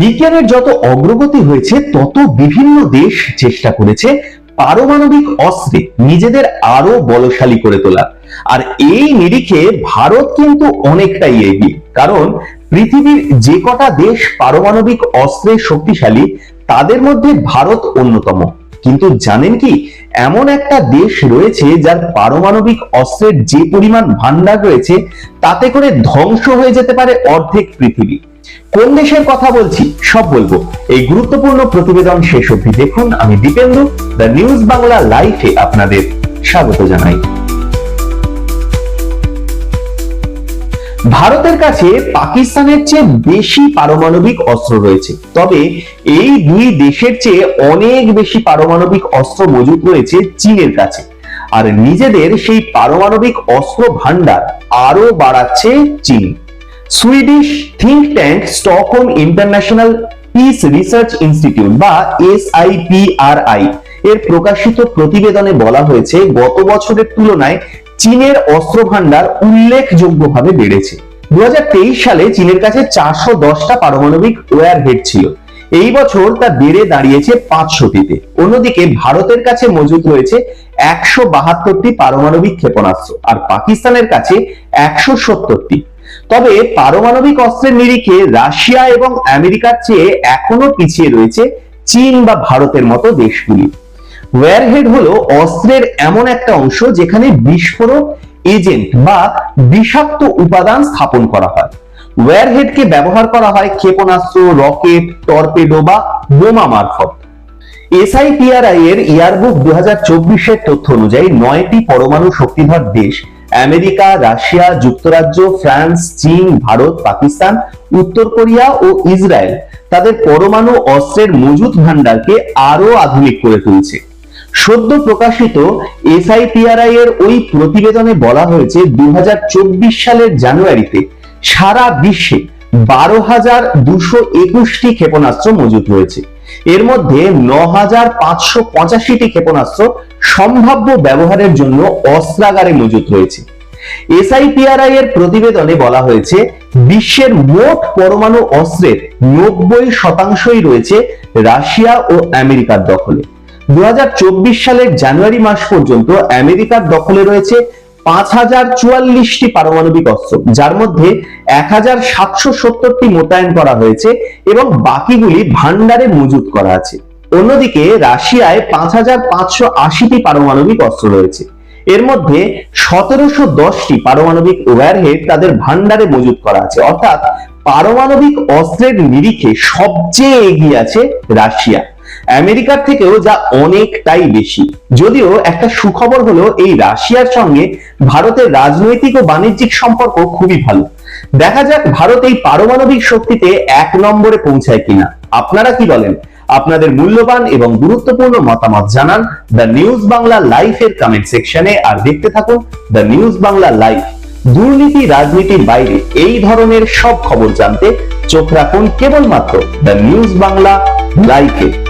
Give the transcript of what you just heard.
বিজ্ঞানের যত অগ্রগতি হয়েছে, তত বিভিন্ন দেশ চেষ্টা করেছে পারমাণবিক অস্ত্রে নিজেদের আরও বলশালী করে তোলার আর এই নিরিখে ভারত কিন্তু অনেকটাই এগিয়ে। কারণ পৃথিবীর যে কটা দেশ পারমাণবিক অস্ত্রে শক্তিশালী, তাদের মধ্যে ভারত অন্যতম। কিন্তু জানেন কি, এমন একটা দেশ রয়েছে যার পারমাণবিক অস্ত্রের যে পরিমাণ ভান্ডার রয়েছে, তাতে করে ধ্বংস হয়ে যেতে পারে অর্ধেক পৃথিবী। কোন দেশের কথা বলছি সব বলব। এই গুরুত্বপূর্ণ প্রতিবেদন শেষ অবধি দেখুন। আমি দীপেন্দু, দ্য নিউজ বাংলা লাইভে আপনাদের স্বাগত জানাই। ভারতের কাছে পাকিস্তানের চেয়ে বেশি পারমাণবিক অস্ত্র রয়েছে। তবে এই দুই দেশের চেয়ে অনেক বেশি পারমাণবিক অস্ত্র মজুদ রয়েছে চীনের কাছে। আর নিজেদের সেই পারমাণবিক অস্ত্র ভান্ডার আরও বাড়াচ্ছে চীন। Swedish think tank Stockholm International Peace Research Institute বা S I P R I এর প্রকাশিত প্রতিবেদনে বলা হয়েছে, গত বছরের তুলনায় চীনের অস্ত্র ভান্ডার উল্লেখযোগ্যভাবে বেড়েছে। দু হাজার তেইশ সালে চীনের কাছে চারশো দশটা পারমাণবিক ওয়ার হেড ছিল। এই বছর তা বেড়ে দাঁড়িয়েছে পাঁচশোটিতে। অন্যদিকে ভারতের কাছে মজুদ রয়েছে একশো বাহাত্তরটি পারমাণবিক ক্ষেপণাস্ত্র, আর পাকিস্তানের কাছে একশো সত্তরটি। তবে পারমাণবিক অস্ত্রের নিরিখে রাশিয়া এবং আমেরিকার চেয়ে এখনও পিছিয়ে রয়েছে চীন বা ভারতের মতো দেশগুলি। ওয়ারহেড হলো অস্ত্রের এমন একটা অংশ যেখানে বিস্ফোরক এজেন্ট বা বিষাক্ত উপাদান স্থাপন করা হয়। ওয়ারহেডকে ব্যবহার করা হয় ক্ষেপণাস্ত্র রকেট টর্পেডো বা বোমা মারফত। এসআইপিআরআই এর ইয়ারবুক দু হাজার তথ্য অনুযায়ী নয়টি পরমাণু শক্তিধর দেশ আমেরিকা, রাশিয়া, যুক্তরাজ্য, ফ্রান্স, চীন, ভারত, পাকিস্তান, উত্তর কোরিয়া ও ইসরায়েল তাদের পরমাণু অস্ত্রের মজুদ ভান্ডারকে আরও আধুনিক করে তুলছে। সদ্য প্রকাশিত এসআইপিআরআই এর ওই প্রতিবেদনে বলা হয়েছে দু হাজার চব্বিশ সালের জানুয়ারিতে সারা বিশ্বে বারো হাজার দুশো একুশটি ক্ষেপণাস্ত্র মজুদ রয়েছে। এর মধ্যে ন হাজার পাঁচশো পঁচাশিটি ক্ষেপণাস্ত্র সম্ভাব্য ব্যবহারের জন্য অস্ত্রাগারে মজুদ রয়েছে। এসআইপিআরআই এর প্রতিবেদনে বলা হয়েছে, বিশ্বের মোট পরমাণু অস্ত্রের নব্বই শতাংশই রয়েছে রাশিয়া ও আমেরিকার দখলে। দু হাজার চব্বিশ সালের জানুয়ারি মাস পর্যন্ত আমেরিকার দখলে রয়েছে পাঁচ হাজার চুয়াল্লিশটি পারমাণবিক অস্ত্র, যার মধ্যে এক হাজার সাতশো সত্তরটি মোতায়েন করা হয়েছে এবং বাকিগুলি ভান্ডারে মজুত করা আছে। অন্যদিকে রাশিয়ায় পাঁচ হাজার পাঁচশো আশিটি পারমাণবিক অস্ত্র রয়েছে। এর মধ্যে সতেরোশো দশটি পারমাণবিক ওয়ারহেড তাদের ভান্ডারে মজুত করা আছে। অর্থাৎ পারমাণবিক অস্ত্রের নিরিখে সবচেয়ে এগিয়ে আছে রাশিয়া। আমেরিকার থেকেও যা অনেকটাই বেশি। যদিও একটা সুখবর হলো এই রাশিয়ার সঙ্গে ভারতের রাজনৈতিক ও বাণিজ্যিক সম্পর্ক খুবই ভালো। দেখা যাক ভারত এই পারমাণবিক শক্তিতে এক নম্বরে পৌঁছায় কিনা। আপনারা কি বলেন? আপনাদের মূল্যবান এবং গুরুত্বপূর্ণ মতামত জানান দ্য নিউজ বাংলা লাইভ এর কমেন্ট সেকশনে আর দেখতে থাকুন দ্য নিউজ বাংলা লাইফ। দুর্নীতি, রাজনীতির বাইরে এই ধরনের সব খবর জানতে চোখ রাখুন কেবলমাত্র দ্য নিউজ বাংলা লাইভে